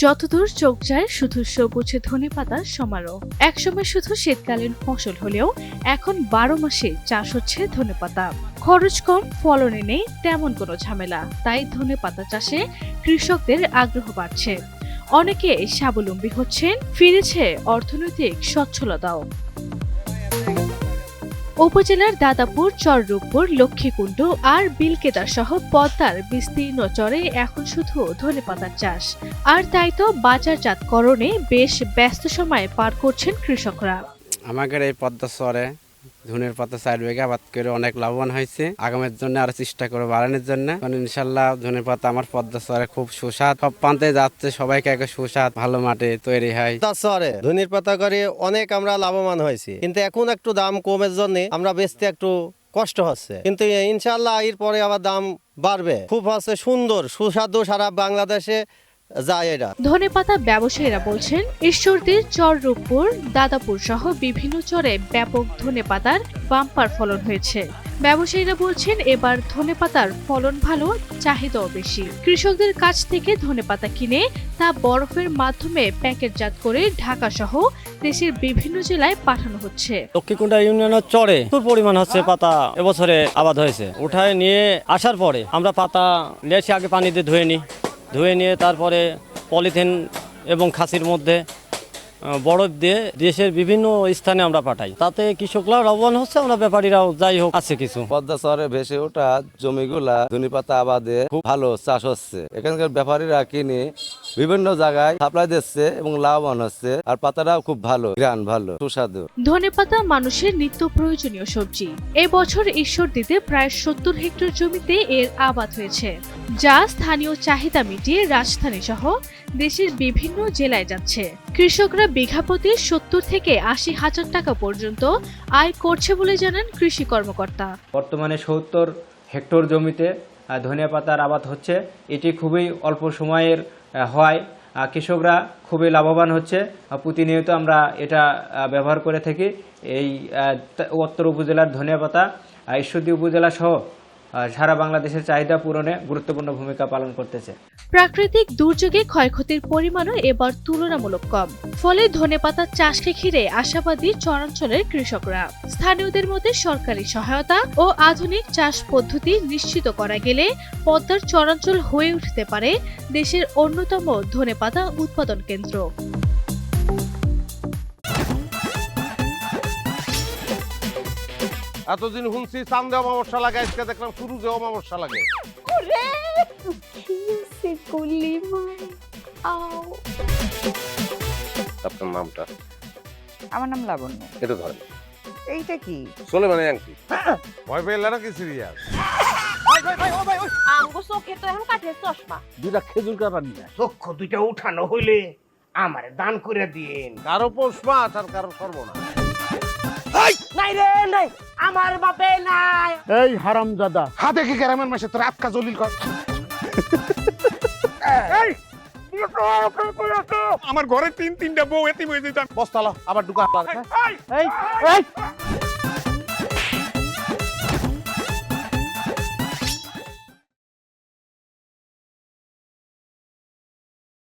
যতদূর চোখ যায়, শুধু সবুজে ধনে পাতা সমারোহ। একসময় শুধু শীতকালীন ফসল হলেও এখন বারো মাসে চাষ হচ্ছে ধনে পাতা। খরচ কম, ফলনে নেই, তেমন কোনো ঝামেলা। তাই ধনে পাতা চাষে কৃষকদের আগ্রহ বাড়ছে। অনেকে স্বাবলম্বী হচ্ছেন, ফিরেছে অর্থনৈতিক সচ্ছলতাও উপজেলার দাদাপুর, চররূপপুর, লক্ষ্মীকুণ্ড আর বিলকেদার সহ পদ্মার বিস্তীর্ণ চরে এখন শুধু ধনেপাতার চাষ। আর তাই তো বাজারজাতকরণে বেশ ব্যস্ত সময় পার করছেন কৃষকরা। আমাদের এই পদ্মা চরে ধনের পাতা চার বিঘা আবাদ করে অনেক লাভবান হয়েছে। আগামীর জন্য আরও চেষ্টা করে বাড়ানোর জন্য। ইনশাল্লাহ ধনের পাতা আমার পদ্মা চরে খুব সুস্বাদ। সব প্রান্তে যাচ্ছে, সবাইকে একটা সুস্বাদ, ভালো মাঠে তৈরি হয়। শহরে ধনির পাতা করে অনেক আমরা লাভবান হয়েছি। কিন্তু এখন একটু দাম কমের জন্য আমরা বেচতে একটু কষ্ট হচ্ছে। কিন্তু ইনশাল্লাহ এর পরে আবার দাম বাড়বে। খুব হচ্ছে সুন্দর, সুস্বাদু সারা বাংলাদেশে যায় এটা ধনেপাতা ব্যবসায়ীরা বলছেন ঈশ্বরদীর চররূপপুর দাদাপুর সহ বিভিন্ন চরে ব্যাপক ধনেপাতার বাম্পার ফলন হয়েছে। ব্যবসায়ীরা বলছেন এবার ধনেপাতার ফলন ভালো চাহিদাও বেশি। কৃষকদের কাছ থেকে ধনেপাতা কিনে তা বরফের মাধ্যমে প্যাকেটজাত করে ঢাকা সহ দেশের বিভিন্ন জেলায় পাঠানো হচ্ছে। লক্ষ্মীকুণ্ডা ইউনিয়নের চরে প্রচুর পরিমাণ হচ্ছে পাতা এবছরে আবাদ হয়েছে। উঠায় নিয়ে আসার পরে আমরা পাতা লেসে আগে পানিতে ধুয়ে নিই। ধুয়ে নিয়ে তারপরে পলিথিন এবং খাসির মধ্যে বরফ দিয়ে দেশের বিভিন্ন স্থানে আমরা পাঠাই। তাতে কৃষকরা লাভবান হচ্ছে, আমরা ব্যাপারীরাও যাই হোক, আছে কিছু। পদ্মা শহরে ভেসে ওঠা জমিগুলা ধনিপাতা আবাদে খুব ভালো চাষ হচ্ছে। এখানকার ব্যাপারীরা কিনে বিভিন্ন জায়গায় সাপ্লাই দিচ্ছে এবং লাভবান হচ্ছে। আর পাতাটাও খুব ভালো গ্রান ভালো সুস্বাদু। ধনেপাতা মানুষের নিত্য প্রয়োজনীয় সবজি। এবছর ঈশ্বরদীতে প্রায় সত্তর হেক্টর জমিতে এর আবাদ হয়েছে যা স্থানীয় চাহিদা মিটিয়ে রাজধানী সহ দেশের বিভিন্ন জেলায় যাচ্ছে। কৃষকরা বিঘা প্রতি সত্তর থেকে আশি হাজার টাকা পর্যন্ত আয় করছে বলে জানান কৃষি কর্মকর্তা। বর্তমানে সত্তর হেক্টর জমিতে ধনিয়া পাতার আবাদ হচ্ছে। এটি খুবই অল্প সময়ের হয়। কৃষকরা খুবই লাভবান হচ্ছে। প্রতিনিয়ত আমরা এটা ব্যবহার করে থাকি। এই উত্তর উপজেলার ধনিয়া পাতা ঈশ্বরদী উপজেলা সহ সারা বাংলাদেশের চাহিদা পূরণে গুরুত্বপূর্ণ ভূমিকা পালন করতেছে। প্রাকৃতিক দুর্যোগে ক্ষয়ক্ষতির পরিমাণও এবার তুলনামূলক কম। ফলে ধনেপাতা চাষকে ঘিরে আশাবাদী চরাঞ্চলের কৃষকরা। স্থানীয়দের মধ্যে সরকারি সহায়তা ও আধুনিক চাষ পদ্ধতি নিশ্চিত করা গেলে পদ্মার চরাঞ্চল হয়ে উঠতে পারে দেশের অন্যতম ধনেপাতা উৎপাদন কেন্দ্র। এতদিন শুনছি চান্দে অমাবস্যা লাগে আজকে দেখলাম শুরুতে অমাবস্যা লাগে। ওরে কিসে করলি মাই আও। আপনার নামটা? আমার নাম লাবণ্য। এটা ধরেন। এইটা কি? চলে মানে আংটি। ভয় পেলে নাকি সিরিয়াস আমগো চোখে তো এখন কাঠের চশমা। দুটা খেজুর কাটা নিয়ে চক্ষু দুইটা উঠানো হইলে আমারে দান করে দিন কারও পৌষ মাস আর কারও সর্বনাশ নাই রে নাই। আমার বাপে নাই। এই হারাম দাদা হাতে কি গ্রামের মাসে তোর আটকা জলিল কর। আমার ঘরে তিন তিনটা বউ এতিম হয়ে যেতাম বস্তালা আবার ঢুকা। এই এই!